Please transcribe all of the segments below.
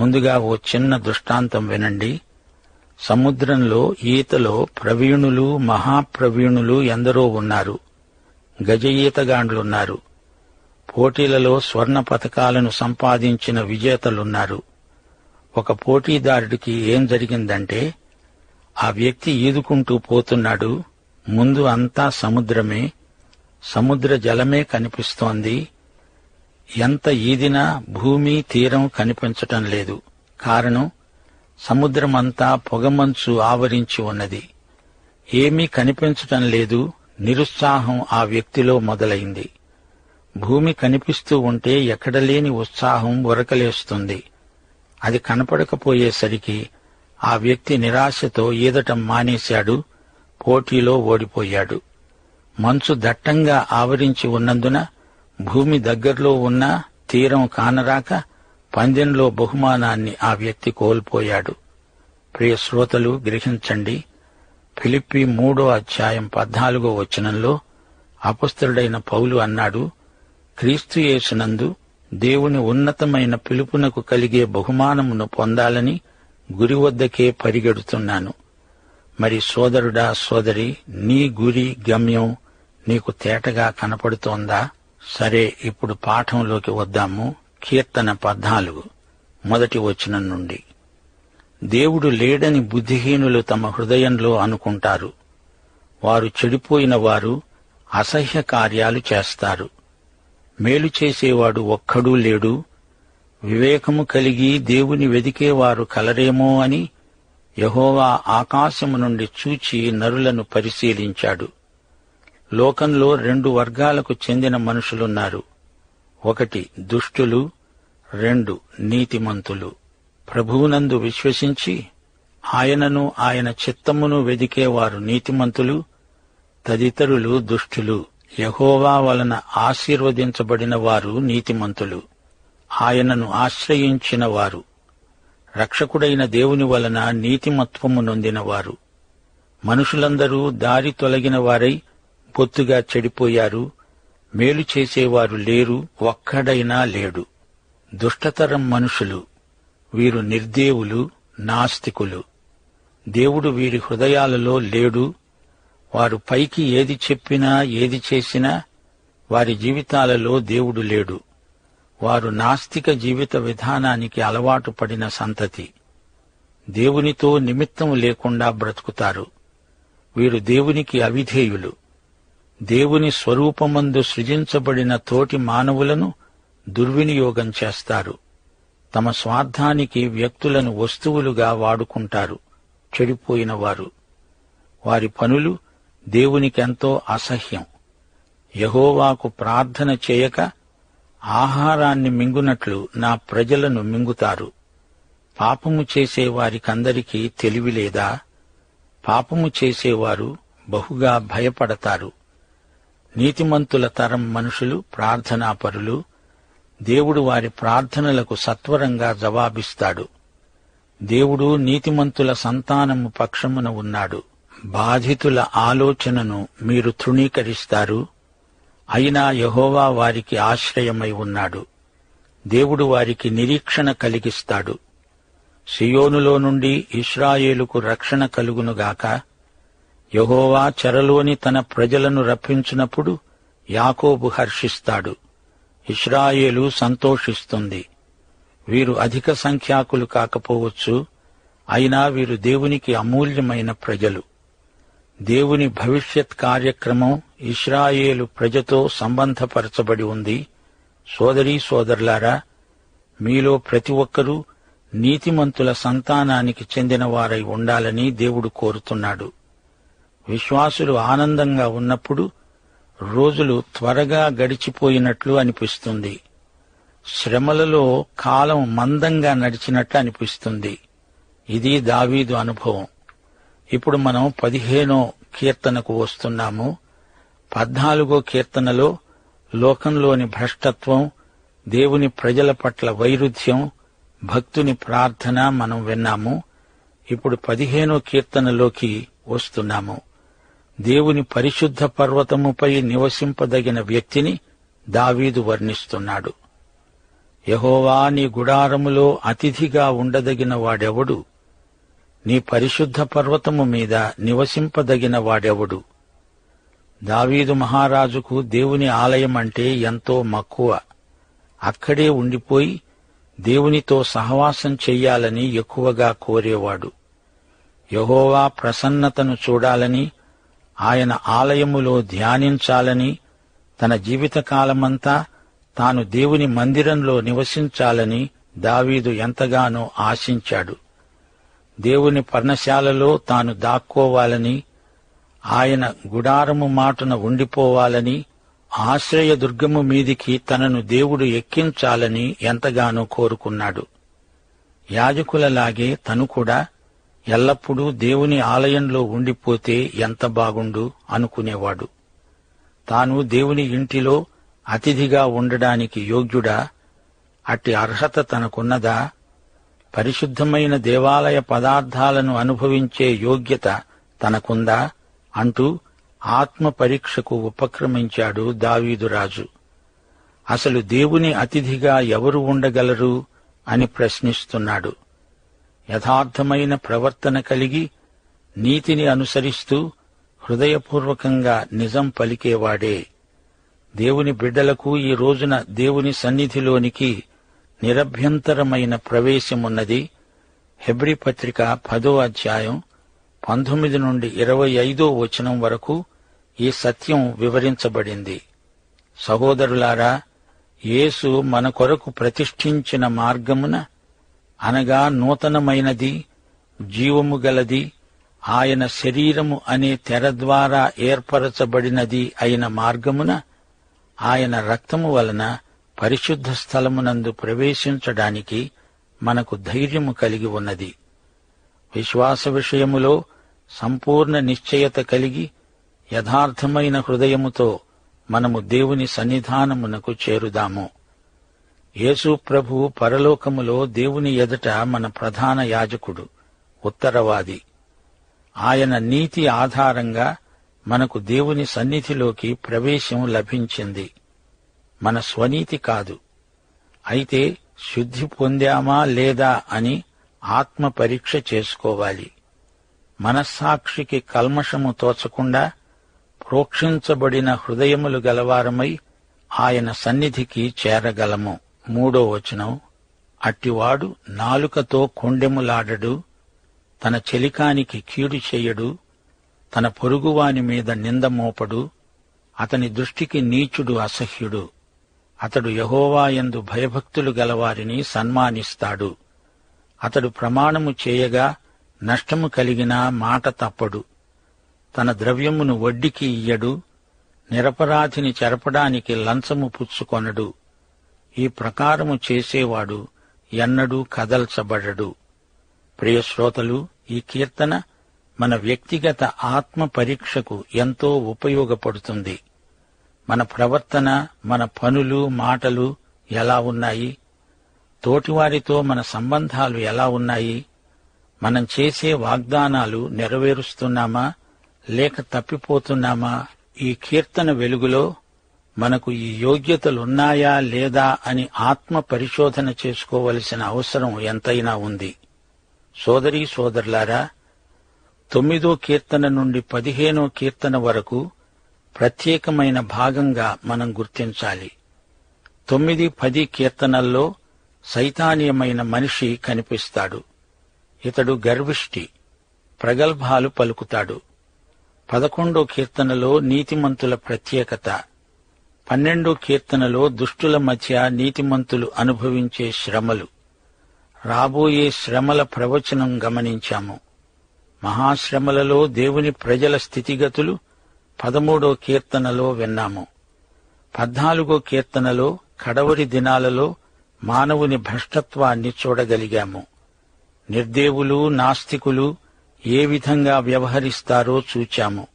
ముందుగా ఓ చిన్న దృష్టాంతం వినండి. సముద్రంలో ఈతలో ప్రవీణులు మహాప్రవీణులు ఎందరో ఉన్నారు. గజ ఈతగాండ్లున్నారు పోటీలలో స్వర్ణ పథకాలను సంపాదించిన విజేతలున్నారు. ఒక పోటీదారుడికి ఏం జరిగిందంటే ఆ వ్యక్తి ఈదుకుంటూ పోతున్నాడు. ముందు అంతా సముద్రమే సముద్ర జలమే కనిపిస్తోంది. ఎంత ఈదినా భూమి తీరం కనిపించటం లేదు. కారణం సముద్రమంతా పొగమంచు ఆవరించి ఉన్నది. ఏమీ కనిపించటం లేదు. నిరుత్సాహం ఆ వ్యక్తిలో మొదలైంది. భూమి కనిపిస్తూ ఉంటే ఎక్కడలేని ఉత్సాహం ఉరకలేస్తుంది. అది కనపడకపోయేసరికి ఆ వ్యక్తి నిరాశతో ఈదటం మానేశాడు పోటీలో ఓడిపోయాడు. మంచు దట్టంగా ఆవరించి ఉన్నందున భూమి దగ్గరలో ఉన్న తీరం కానరాక పందెంలో బహుమానాన్ని ఆ వ్యక్తి కోల్పోయాడు. ప్రియ శ్రోతలు గ్రహించండి. ఫిలిప్పి మూడో అధ్యాయం పద్నాలుగో వచనంలో అపస్తుడైన పౌలు అన్నాడు క్రీస్తుయేసునందు దేవుని ఉన్నతమైన పిలుపునకు కలిగే బహుమానమును పొందాలని గురి వద్దకే పరిగెడుతున్నాను. మరి సోదరుడా సోదరి నీ గురి గమ్యం నీకు తేటగా కనపడుతోందా? సరే ఇప్పుడు పాఠంలోకి వద్దాము. కీర్తన పద్నాలుగు మొదటి వచనం నుండి. దేవుడు లేడని బుద్ధిహీనులు తమ హృదయంలో అనుకుంటారు. వారు చెడిపోయిన వారు అసహ్య కార్యాలు చేస్తారు. మేలు చేసేవాడు ఒక్కడూ లేడు. వివేకము కలిగి దేవుని వెదికేవారు కలరేమో అని యహోవా ఆకాశము నుండి చూచి నరులను పరిశీలించాడు. లోకంలో రెండు వర్గాలకు చెందిన మనుషులున్నారు. ఒకటి దుష్టులు రెండు నీతిమంతులు. ప్రభువునందు విశ్వసించి ఆయనను ఆయన చిత్తమును వెదికేవారు నీతిమంతులు తదితరులు దుష్టులు. యహోవా వలన ఆశీర్వదించబడిన వారు నీతిమంతులు. ఆయనను ఆశ్రయించిన వారు రక్షకుడైన దేవుని వలన నీతిమత్వము నొందినవారు. మనుషులందరూ దారి తొలగిన వారై పొత్తుగా చెడిపోయారు. మేలు చేసేవారు లేరు ఒక్కడైనా లేడు. దుష్టతరం మనుషులు వీరు నిర్దేవులు నాస్తికులు. దేవుడు వీరి హృదయాలలో లేడు. వారు పైకి ఏది చెప్పినా ఏది చేసినా వారి జీవితాలలో దేవుడు లేడు. వారు నాస్తిక జీవిత విధానానికి అలవాటు పడిన సంతతి. దేవునితో నిమిత్తం లేకుండా బ్రతుకుతారు. వీరు దేవునికి అవిధేయులు. దేవుని స్వరూపమందు సృజించబడిన తోటి మానవులను దుర్వినియోగం చేస్తారు. తమ స్వార్థానికి వ్యక్తులను వస్తువులుగా వాడుకుంటారు. చెడిపోయిన వారు వారి పనులు దేవునికెంతో అసహ్యం. యహోవాకు ప్రార్థన చేయక ఆహారాన్ని మింగునట్లు నా ప్రజలను మింగుతారు. పాపము చేసే వారికందరికీ తెలివి లేదా పాపము చేసేవారు బహుగా భయపడతారు. నీతిమంతుల తరం మనుషులు ప్రార్థనాపరులు దేవుడు వారి ప్రార్థనలకు సత్వరంగా జవాబిస్తాడు. దేవుడు నీతిమంతుల సంతానము పక్షమున ఉన్నాడు. బాధితుల ఆలోచనను మీరు తృణీకరిస్తారు. అయినా యహోవా వారికి ఆశ్రయమై ఉన్నాడు. దేవుడు వారికి నిరీక్షణ కలిగిస్తాడు. సియోనులో నుండి ఇస్రాయేలుకు రక్షణ కలుగునుగాక యహోవా చెరలోని తన ప్రజలను రప్పించినప్పుడు యాకోబు హర్షిస్తాడు. ఇస్రాయేలు సంతోషిస్తుంది. వీరు అధిక సంఖ్యాకులు కాకపోవచ్చు. అయినా వీరు దేవునికి అమూల్యమైన ప్రజలు. దేవుని భవిష్యత్ కార్యక్రమం ఇస్రాయేలు ప్రజతో సంబంధపరచబడి ఉంది. సోదరీ సోదరులారా మీలో ప్రతి ఒక్కరూ నీతిమంతుల సంతానానికి చెందిన వారై ఉండాలని దేవుడు కోరుతున్నాడు. విశ్వాసులు ఆనందంగా ఉన్నప్పుడు రోజులు త్వరగా గడిచిపోయినట్లు అనిపిస్తుంది. శ్రమలలో కాలం మందంగా నడిచినట్లు అనిపిస్తుంది. ఇది దావీదు అనుభవం. ఇప్పుడు మనం పదిహేనో కీర్తనకు వస్తున్నాము. పద్నాలుగో కీర్తనలో లోకంలోని భ్రష్టత్వం దేవుని ప్రజల పట్ల వైరుధ్యం భక్తుని ప్రార్థన మనం విన్నాము. ఇప్పుడు పదిహేనో కీర్తనలోకి వస్తున్నాము. దేవుని పరిశుద్ధ పర్వతముపై నివసింపదగిన వ్యక్తిని దావీదు వర్ణిస్తున్నాడు. యహోవా నీ గుడారములో అతిథిగా ఉండదగిన వాడెవడు? నీ పరిశుద్ధ పర్వతము మీద నివసింపదగిన వాడెవడు? దావీదు మహారాజుకు దేవుని ఆలయం అంటే ఎంతో మక్కువ. అక్కడే ఉండిపోయి దేవునితో సహవాసం చెయ్యాలని ఎక్కువగా కోరేవాడు. యహోవా ప్రసన్నతను చూడాలని ఆయన ఆలయములో ధ్యానించాలని తన జీవితకాలమంతా తాను దేవుని మందిరంలో నివసించాలని దావీదు ఎంతగానో ఆశించాడు. దేవుని పర్ణశాలలో తాను దాక్కోవాలని ఆయన గుడారము మాటున ఉండిపోవాలని ఆశ్రయదుర్గము మీదికి తనను దేవుడు ఎక్కించాలని ఎంతగానో కోరుకున్నాడు. యాజకులలాగే తను కూడా ఎల్లప్పుడూ దేవుని ఆలయంలో ఉండిపోతే ఎంత బాగుండు అనుకునేవాడు. తాను దేవుని ఇంటిలో అతిథిగా ఉండడానికి యోగ్యుడా? అట్టి అర్హత తనకున్నదా? పరిశుద్ధమైన దేవాలయ పదార్థాలను అనుభవించే యోగ్యత తనకుందా? అంటూ ఆత్మ పరీక్షకు ఉపక్రమించాడు దావీదురాజు. అసలు దేవుని అతిథిగా ఎవరు ఉండగలరు అని ప్రశ్నిస్తున్నాడు. యథార్థమైన ప్రవర్తన కలిగి నీతిని అనుసరిస్తూ హృదయపూర్వకంగా నిజం పలికేవాడే. దేవుని బిడ్డలకు ఈ రోజున దేవుని సన్నిధిలోనికి నిరభ్యంతరమైన ప్రవేశమున్నది. హెబ్రి పత్రిక పదో అధ్యాయం పంతొమ్మిది నుండి ఇరవై ఐదో వచనం వరకు ఈ సత్యం వివరించబడింది. సహోదరులారా యేసు మన కొరకు ప్రతిష్ఠించిన మార్గమున అనగా నూతనమైనది జీవము గలది ఆయన శరీరము అనే తెర ద్వారా ఏర్పరచబడినది అయిన మార్గమున ఆయన రక్తము వలన పరిశుద్ధ స్థలమునందు ప్రవేశించడానికి మనకు ధైర్యము కలిగి ఉన్నది. విశ్వాస విషయములో సంపూర్ణ నిశ్చయత కలిగి యథార్థమైన హృదయముతో మనము దేవుని సన్నిధానమునకు చేరుదాము. యేసు ప్రభు పరలోకములో దేవుని ఎదుట మన ప్రధాన యాజకుడు ఉత్తరవాది. ఆయన నీతి ఆధారంగా మనకు దేవుని సన్నిధిలోకి ప్రవేశం లభించింది. మన స్వనీతి కాదు. అయితే శుద్ధి పొందామా లేదా అని ఆత్మ పరీక్ష చేసుకోవాలి. మనస్సాక్షికి కల్మషము తోచకుండా ప్రోక్షించబడిన హృదయములు గలవారమై ఆయన సన్నిధికి చేరగలము. మూడో వచనం అట్టివాడు నాలుకతో కొండెములాడడు తన చెలికానికి కీడు చెయ్యడు తన పొరుగువాని మీద నింద మోపడు అతని దృష్టికి నీచుడు అసహ్యుడు. అతడు యహోవాయందు భయభక్తులు గలవారిని సన్మానిస్తాడు. అతడు ప్రమాణము చేయగా నష్టము కలిగిన మాట తప్పడు. తన ద్రవ్యమును వడ్డీకి ఇయ్యడు నిరపరాధిని చెరపడానికి లంచము పుచ్చుకొనడు. ఈ ప్రకారము చేసేవాడు ఎన్నడూ కదల్చబడడు. ప్రియశ్రోతలు ఈ కీర్తన మన వ్యక్తిగత ఆత్మ పరీక్షకు ఎంతో ఉపయోగపడుతుంది. మన ప్రవర్తన మన పనులు మాటలు ఎలా ఉన్నాయి? తోటివారితో మన సంబంధాలు ఎలా ఉన్నాయి? మనం చేసే వాగ్దానాలు నెరవేరుస్తున్నామా? లేక తప్పిపోతున్నామా? ఈ కీర్తన వెలుగులో మనకు ఈ యోగ్యతలున్నాయా లేదా అని ఆత్మ పరిశోధన చేసుకోవలసిన అవసరం ఎంతైనా ఉంది. సోదరీ సోదరులారా తొమ్మిదో కీర్తన నుండి పదిహేనో కీర్తన వరకు ప్రత్యేకమైన భాగంగా మనం గుర్తించాలి. తొమ్మిది పది కీర్తనల్లో సైతానీయమైన మనిషి కనిపిస్తాడు. ఇతడు గర్విష్టి ప్రగల్భాలు పలుకుతాడు. పదకొండో కీర్తనలో నీతిమంతుల ప్రత్యేకత పన్నెండో కీర్తనలో దుష్టుల మధ్య నీతిమంతులు అనుభవించే శ్రమలు. రాబోయే శ్రమల ప్రవచనం గమనించాము. మహాశ్రమలలో దేవుని ప్రజల స్థితిగతులు పదమూడో కీర్తనలో విన్నాము. పద్నాలుగో కీర్తనలో కడవరి దినాలలో మానవుని భ్రష్టత్వాన్ని చూడగలిగాము. నిర్దేవులు నాస్తికులు ఏ విధంగా వ్యవహరిస్తారో చూచాము.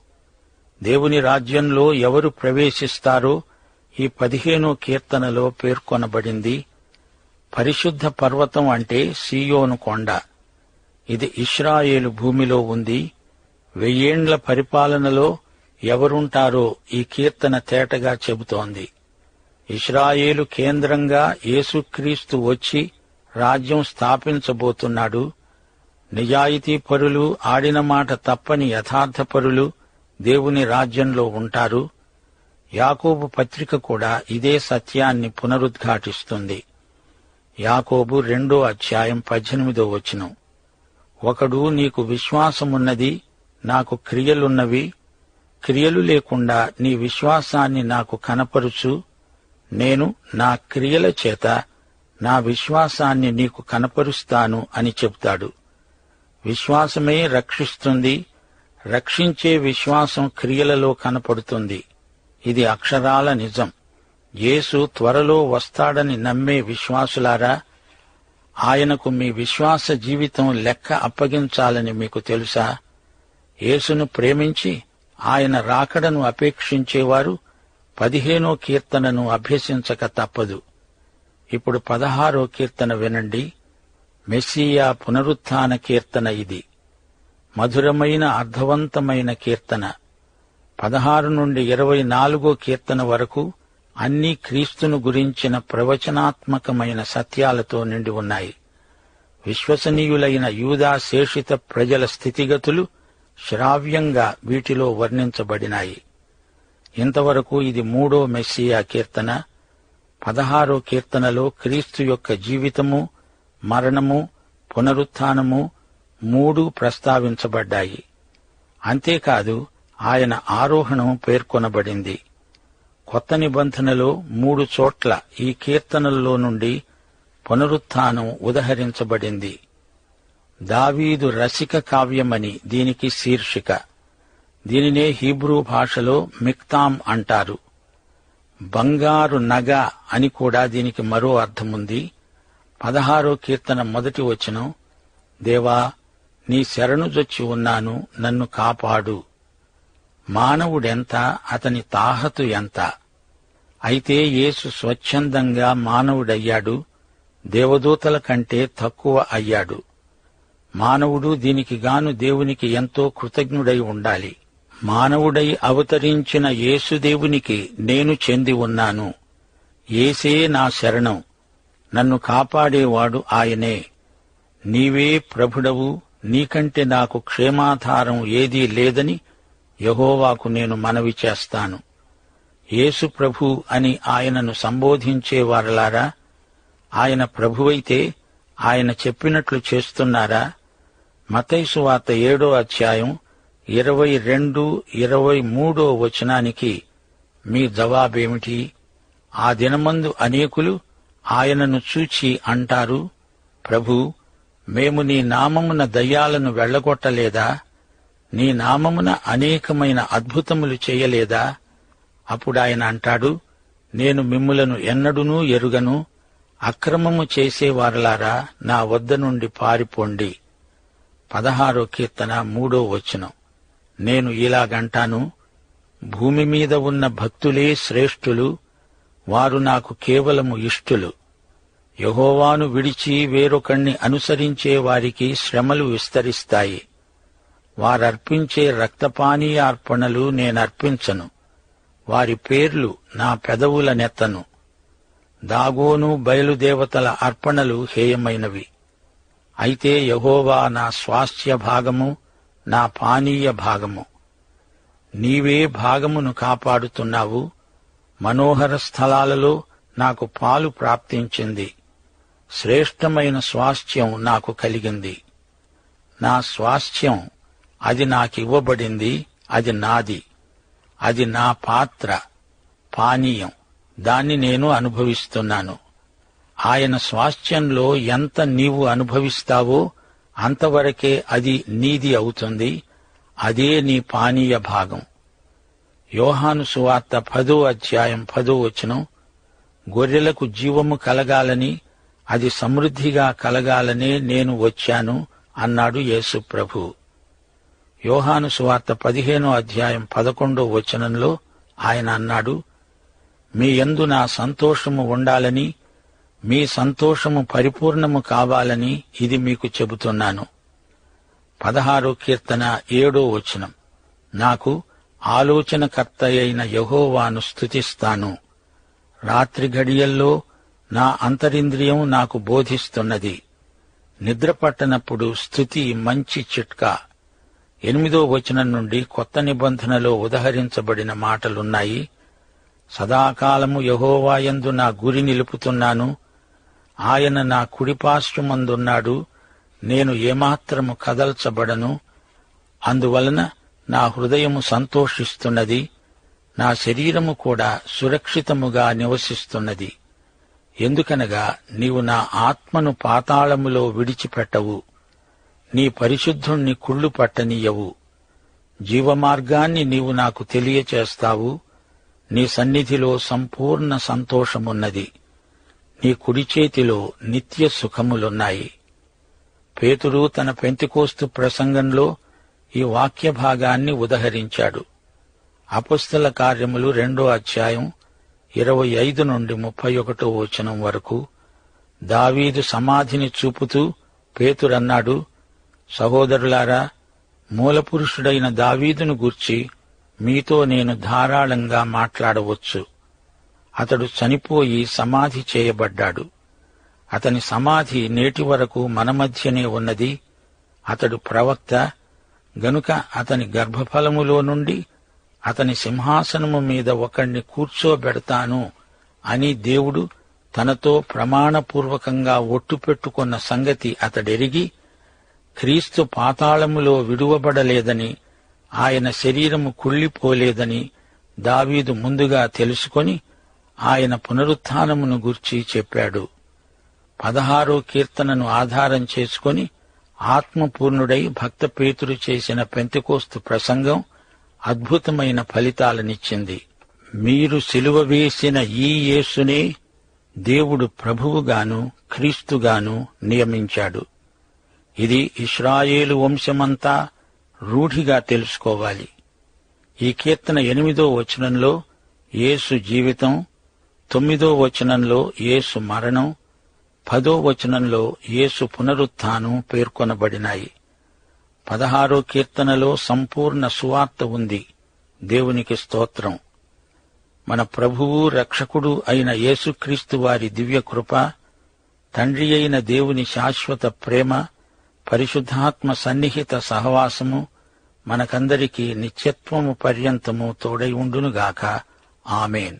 దేవుని రాజ్యంలో ఎవరు ప్రవేశిస్తారో ఈ పదిహేనో కీర్తనలో పేర్కొనబడింది పరిశుద్ధ పర్వతం అంటే సీయోను కొండ. ఇది ఇస్రాయేలు భూమిలో ఉంది. వెయ్యేండ్ల పరిపాలనలో ఎవరుంటారో ఈ కీర్తన తేటగా చెబుతోంది. ఇస్రాయేలు కేంద్రంగా యేసుక్రీస్తు వచ్చి రాజ్యం స్థాపించబోతున్నాడు. నిజాయితీ పరులు ఆడిన మాట తప్పని యథార్థపరులు దేవుని రాజ్యంలో ఉంటారు. యాకోబు పత్రిక కూడా ఇదే సత్యాన్ని పునరుద్ఘాటిస్తుంది. యాకోబు రెండో అధ్యాయం పద్దెనిమిదో వచనం. ఒకడు నీకు విశ్వాసమున్నది నాకు క్రియలున్నవి. క్రియలు లేకుండా నీ విశ్వాసాన్ని నాకు కనపరుచు. నేను నా క్రియల చేత నా విశ్వాసాన్ని నీకు కనపరుస్తాను అని చెప్తాడు విశ్వాసమే రక్షిస్తుంది. రక్షించే విశ్వాసం క్రియలలో కనపడుతుంది. ఇది అక్షరాల నిజం. యేసు త్వరలో వస్తాడని నమ్మే విశ్వాసులారా ఆయనకు మీ విశ్వాస జీవితం లెక్క అప్పగించాలని మీకు తెలుసా? యేసును ప్రేమించి ఆయన రాకడను అపేక్షించేవారు పదిహేనో కీర్తనను అభ్యసించక తప్పదు. ఇప్పుడు పదహారో కీర్తన వినండి. మెస్సియా పునరుత్న కీర్తన ఇది. మధురమైన అర్థవంతమైన కీర్తన. పదహారు నుండి ఇరవై నాలుగో కీర్తన వరకు అన్ని క్రీస్తును గురించిన ప్రవచనాత్మకమైన సత్యాలతో నిండి ఉన్నాయి. విశ్వసనీయులైన యూదా శేషిత ప్రజల స్థితిగతులు శ్రావ్యంగా వీటిలో వర్ణించబడినాయి. ఇంతవరకు ఇది మూడో మెస్సియా కీర్తన. పదహారో కీర్తనలో క్రీస్తు యొక్క జీవితము మరణము పునరుత్నము మూడు ప్రస్తావించబడ్డాయి. అంతేకాదు ఆయన ఆరోహణం పేర్కొనబడింది. కొత్త నిబంధనలో మూడు చోట్ల ఈ కీర్తనల్లో నుండి పునరుత్థానం ఉదహరించబడింది. దావీదు రసిక కావ్యమని దీనికి శీర్షిక. దీనినే హీబ్రూ భాషలో మిక్తాం అంటారు. బంగారు నగ అని కూడా దీనికి మరో అర్థముంది. పదహారో కీర్తన మొదటి వచనం దేవా నీ శరణుజొచ్చి ఉన్నాను నన్ను కాపాడు. మానవుడెంత అతని తాహతు ఎంత? అయితే యేసు స్వచ్ఛందంగా మానవుడయ్యాడు దేవదూతల కంటే తక్కువ అయ్యాడు. మానవుడు దీనికి గాను దేవునికి ఎంతో కృతజ్ఞుడై ఉండాలి. మానవుడై అవతరించిన యేసుదేవునికి నేను చెంది ఉన్నాను. ఏసే నా శరణం. నన్ను కాపాడేవాడు ఆయనే. నీవే ప్రభుడవు నీకంటే నాకు క్షేమాధారం ఏదీ లేదని యహోవాకు నేను మనవి చేస్తాను. యేసు ప్రభు అని ఆయనను సంబోధించేవారలారా ఆయన ప్రభువైతే ఆయన చెప్పినట్లు చేస్తున్నారా? మతైసు వార్త ఏడో అధ్యాయం ఇరవై రెండు ఇరవై మూడో వచనానికి మీ జవాబేమిటి? ఆ దినమందు అనేకులు ఆయనను చూచి అంటారు ప్రభు మేము నీ నామమున దయ్యాలను వెళ్ళగొట్టలేదా నీ నామమున అనేకమైన అద్భుతములు చేయలేదా? అప్పుడు ఆయన అంటాడు నేను మిమ్ములను ఎన్నడునూ ఎరుగను అక్రమము చేసేవారలారా నా వద్ద నుండి పారిపోండి. పదహారో కీర్తన మూడో వచనం. నేను ఇలాగంటాను భూమి మీద ఉన్న భక్తులే శ్రేష్ఠులు వారు నాకు కేవలము ఇష్టులు. యహోవాను విడిచి వేరొకణ్ణి అనుసరించే వారికి శ్రమలు విస్తరిస్తాయి. వారర్పించే రక్తపానీయార్పణలు నేనర్పించను. వారి పేర్లు నా పెదవుల నెత్తను. దాగోను బయలుదేవతల అర్పణలు హేయమైనవి. అయితే యహోవా నా స్వాస్థ్య భాగము నా పానీయ భాగము. నీవే భాగమును కాపాడుతున్నావు. మనోహర స్థలాలలో నాకు పాలు ప్రాప్తించింది. శ్రేష్టమైన స్వాస్థ్యం నాకు కలిగింది. నా స్వాస్థ్యం అది నాకివ్వబడింది అది నాది. అది నా పాత్ర పానీయం. దాన్ని నేను అనుభవిస్తున్నాను. ఆయన స్వాస్థ్యంలో ఎంత నీవు అనుభవిస్తావో అంతవరకే అది నీది అవుతుంది. అదే నీ పానీయ భాగం. యోహాను సువార్త పదో అధ్యాయం పదో వచనం గొర్రెలకు జీవము కలగాలని అది సమృద్ధిగా కలగాలనే నేను వచ్చాను అన్నాడు యేసు ప్రభు. యోహాను సువార్త పదిహేనో అధ్యాయం పదకొండో వచనంలో ఆయన అన్నాడు మీ యందు నా సంతోషము ఉండాలని మీ సంతోషము పరిపూర్ణము కావాలని ఇది మీకు చెబుతున్నాను. పదహారో కీర్తన ఏడో వచనం నాకు ఆలోచనకర్త అయిన యహోవాను స్థుతిస్తాను రాత్రి గడియల్లో నా అంతరింద్రియం నాకు బోధిస్తున్నది. నిద్ర పట్టనప్పుడు స్థుతి మంచి చిట్కా. ఎనిమిదో వచనం నుండి కొత్త నిబంధనలో ఉదహరించబడిన మాటలున్నాయి. సదాకాలము యహోవాయందు నా గురి నిలుపుతున్నాను. ఆయన నా కుడిపార్శ్వమందున్నాడు. నేను ఏమాత్రము కదల్చబడను. అందువలన నా హృదయము సంతోషిస్తున్నది. నా శరీరము కూడా సురక్షితముగా నివసిస్తున్నది. ఎందుకనగా నీవు నా ఆత్మను పాతాళములో విడిచిపెట్టవు. నీ పరిశుద్ధుణ్ణి కుళ్ళు పట్టనీయవు. జీవమార్గాన్ని నీవు నాకు తెలియచేస్తావు. నీ సన్నిధిలో సంపూర్ణ సంతోషమున్నది. నీ కుడి చేతిలో నిత్య సుఖములున్నాయి. పేతురు తన పెంతికోస్తు ప్రసంగంలో ఈ వాక్య భాగాన్ని ఉదహరించాడు. అపుస్తల కార్యములు రెండో అధ్యాయం ఇరవై ఐదు నుండి ముప్పై ఒకటో వచనం వరకు దావీదు సమాధిని చూపుతూ పేతురన్నాడు సహోదరులారా మూలపురుషుడైన దావీదును గూర్చి మీతో నేను ధారాళంగా మాట్లాడవచ్చు. అతడు చనిపోయి సమాధి చేయబడ్డాడు. అతని సమాధి నేటి వరకు మన మధ్యనే ఉన్నది. అతడు ప్రవక్త. గనుక అతని గర్భఫలములో నుండి అతని సింహాసనము మీద ఒకణ్ణి కూర్చోబెడతాను అని దేవుడు తనతో ప్రమాణపూర్వకంగా ఒట్టు పెట్టుకున్న సంగతి అతడెరిగి క్రీస్తు పాతాళములో విడువబడలేదని ఆయన శరీరము కుళ్ళిపోలేదని దావీదు ముందుగా తెలుసుకొని ఆయన పునరుత్నమును గుర్చి చెప్పాడు. పదహారో కీర్తనను ఆధారం చేసుకొని ఆత్మపూర్ణుడై భక్త పేతురు చేసిన పెంతకోస్తు ప్రసంగం అద్భుతమైన ఫలితాలనిచ్చింది. మీరు సిలువ వేసిన ఈ యేసునే దేవుడు ప్రభువుగాను క్రీస్తుగాను నియమించాడు. ఇది ఇస్రాయేలు వంశమంతా రూఢిగా తెలుసుకోవాలి. ఈ కీర్తన ఎనిమిదో వచనంలో యేసు జీవితం తొమ్మిదో వచనంలో యేసు మరణం పదో వచనంలో యేసు పునరుత్థానం పేర్కొనబడినాయి. పదహారో కీర్తనలో సంపూర్ణ సువార్త ఉంది. దేవునికి స్తోత్రం. మన ప్రభువు రక్షకుడు అయిన యేసుక్రీస్తు వారి దివ్య కృప తండ్రి అయిన దేవుని శాశ్వత ప్రేమ పరిశుద్ధాత్మ సన్నిహిత సహవాసము మనకందరికీ నిత్యత్వము పర్యంతము తోడై ఉండునుగాక. ఆమెన్.